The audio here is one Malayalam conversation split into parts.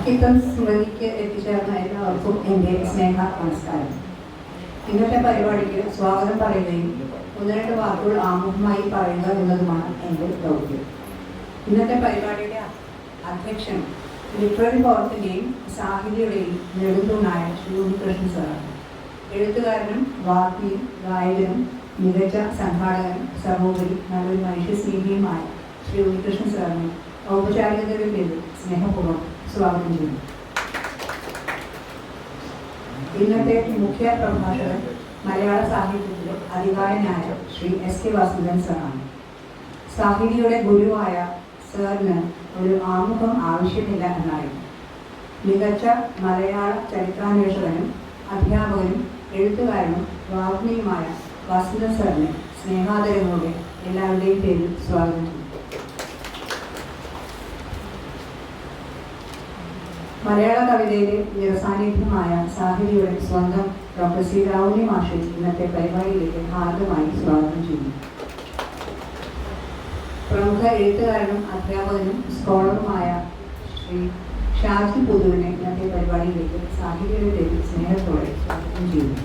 അക്കിത്തം സ്മൃതിക്ക് എത്തിച്ചേർന്ന എല്ലാവർക്കും എന്റെ സ്നേഹ നമസ്കാരം. ഇന്നത്തെ പരിപാടിക്ക് സ്വാഗതം പറയുകയും ഒന്ന് രണ്ട് വാക്കുകൾ ആമുഖമായി പറയുക എന്നതുമാണ് എന്റെ ദൗത്യം. ഇന്നത്തെ പരിപാടിയുടെ അധ്യക്ഷൻ ലിറ്റററി പോർട്ടിന്റെയും സാഹിത്യയുടെയും നെടുന്തൂണായ ശ്രീ ഉണ്ണികൃഷ്ണൻ സാറാണ്. എഴുത്തുകാരനും വാക്കിയും ഗായകനും മികച്ച സംഘാടകനും സഹോദരി നല്ലൊരു മനുഷ്യസ്നേഹിയുമായ ശ്രീ ഉണ്ണികൃഷ്ണൻ സാറിനെ ഔപചാരികതയുടെ പേരിൽ സ്നേഹപൂർവം സ്വാഗതം ഇന്നത്തെ മുഖ്യ പ്രഭാഷകൻ മലയാള സാഹിത്യത്തിലെ അധികാരനായ ശ്രീ എസ് കെ വാസുദേവൻ സാറാണ്. സാഹിതിയുടെ ഗുരുവായ സാറിന് ഒരു ആമുഖം ആവശ്യമില്ല എന്നായിരുന്നു. മികച്ച മലയാള ചരിത്രാന്വേഷകനും അധ്യാപകനും എഴുത്തുകാരനും വാഗ്മിയുമായ വാസുദേവൻ സാറിന് സ്നേഹാദരങ്ങളോടെ എല്ലാവരുടെയും പേരിൽ സ്വാഗതം ചെയ്യുന്നു മലയാള കവിതയിലെ വ്യവസാന്നിധ്യമായ സാഹിതിയുടെ സ്വന്തം ഡോക്ടർ സി. രാവുണ്ണി മാഷെ ഇന്നത്തെ പരിപാടിയിലേക്ക് ഹാർദമായി സ്വാഗതം ചെയ്യുന്നു. പ്രമുഖ എഴുത്തുകാരനും അധ്യാപകനും സ്കോളറുമായ ശ്രീ ഷാജി പുതുവിനെ ഇന്നത്തെ പരിപാടിയിലേക്ക് സാഹിതിയുടെ പേരിൽ സ്നേഹത്തോടെ സ്വാഗതം ചെയ്യുന്നു.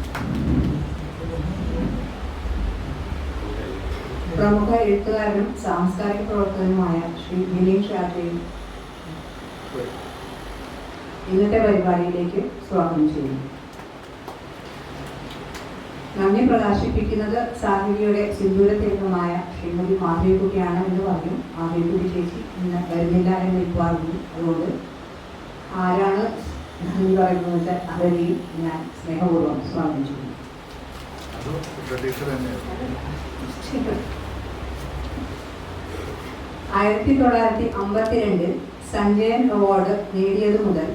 പ്രമുഖ എഴുത്തുകാരനും സാംസ്കാരിക പ്രവർത്തകനുമായ ശ്രീ ദിനേഷ് ഷാജയും ഇന്നത്തെ പരിപാടിയിലേക്ക് സ്വാഗതം ചെയ്യുന്നു. നന്ദി പ്രകാശിപ്പിക്കുന്നത് സാഹിതിയുടെ സിന്ദൂരത്തിലകമായ ശ്രീമതി മാധവിക്കുട്ടിയാണ് എന്ന് പറഞ്ഞു. മാധവിക്കുട്ടി ചേച്ചി ഇന്ന് വരുന്നില്ല എന്ന് ഇപ്പാറുന്നു അതുകൊണ്ട് ആരാണ് നന്ദി പറയുന്നത് അവരെയും ഞാൻ സ്നേഹപൂർവം സ്വാഗതം ചെയ്യുന്നു. ആയിരത്തി തൊള്ളായിരത്തി അമ്പത്തിരണ്ടിൽ സഞ്ജയൻ അവാർഡ് നേടിയത് മുതൽ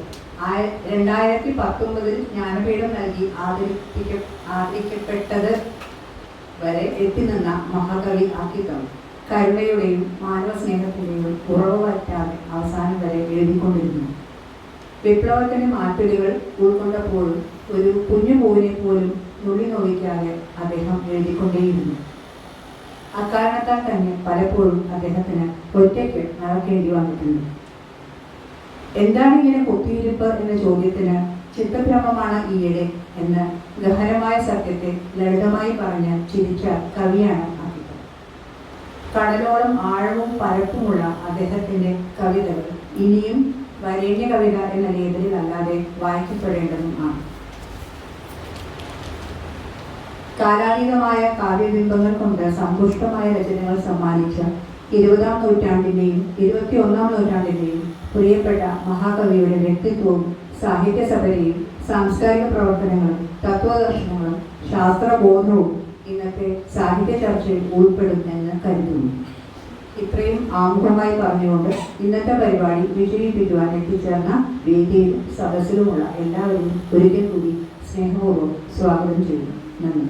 രണ്ടായിരത്തി പത്തൊമ്പതിൽ ജ്ഞാനപീഠം നൽകി ആദരിപ്പിക്ക ആദരിക്കപ്പെട്ടത് വരെ എത്തി നിന്ന മഹാകവി അക്കിത്തം കരുണയുടെയും മാനവ സ്നേഹത്തിന്റെയും കുറവ് പറ്റാതെ അവസാനം വരെ എഴുതിക്കൊണ്ടിരുന്നു. വിപ്ലവത്തിന്റെ മാറ്റലുകൾ ഉൾക്കൊണ്ടപ്പോഴും ഒരു കുഞ്ഞു പൂവിനെ പോലും നുള്ളി നോവിക്കാതെ അദ്ദേഹം എഴുതിക്കൊണ്ടേയിരുന്നു. അക്കാരണത്താൽ തന്നെ പലപ്പോഴും അദ്ദേഹത്തിന് ഒറ്റയ്ക്ക് നടക്കേണ്ടി വന്നിട്ടുണ്ട്. എന്താണ് ഇങ്ങനെ കുത്തിയിരിപ്പ് എന്ന ചോദ്യത്തിന് ചിത്തഭ്രമമാണ് ഈയിടെ എന്ന് ഗഹനമായ സത്യത്തെ ലളിതമായി പറഞ്ഞ് ചിരിച്ച കവിയാണ് അദ്ദേഹം കടലോളം ആഴവും പരപ്പുമുള്ള അദ്ദേഹത്തിന്റെ കവിതകൾ ഇനിയും വരേണ്യ കവിത എന്ന ലേബലിൽ അല്ലാതെ വായിക്കപ്പെടേണ്ടതുമാണ് കാലാതീതമായ കാവ്യബിംബങ്ങൾ കൊണ്ട് സമ്പുഷ്ടമായ രചനകൾ സമ്മാനിച്ച ഇരുപതാം നൂറ്റാണ്ടിന്റെയും ഇരുപത്തി ഒന്നാം നൂറ്റാണ്ടിന്റെയും പ്രിയപ്പെട്ട മഹാകവിയുടെ വ്യക്തിത്വവും സാഹിത്യ സഭയും സാംസ്കാരിക പ്രവർത്തനങ്ങളും തത്വദർശനങ്ങളും ശാസ്ത്രബോധവും ഇന്നത്തെ സാഹിത്യ ചർച്ചയിൽ ഉൾപ്പെടും എന്ന് കരുതുന്നു. ഇത്രയും ആമുഖമായി പറഞ്ഞുകൊണ്ട് ഇന്നത്തെ പരിപാടി വിജയിപ്പിക്കുവാൻ എത്തിച്ചേർന്ന വേദിയിലും സദസ്സിലുമുള്ള എല്ലാവരും ഒരിക്കൽ കൂടി സ്നേഹപൂർവം സ്വാഗതം ചെയ്യുന്നു. നന്ദി.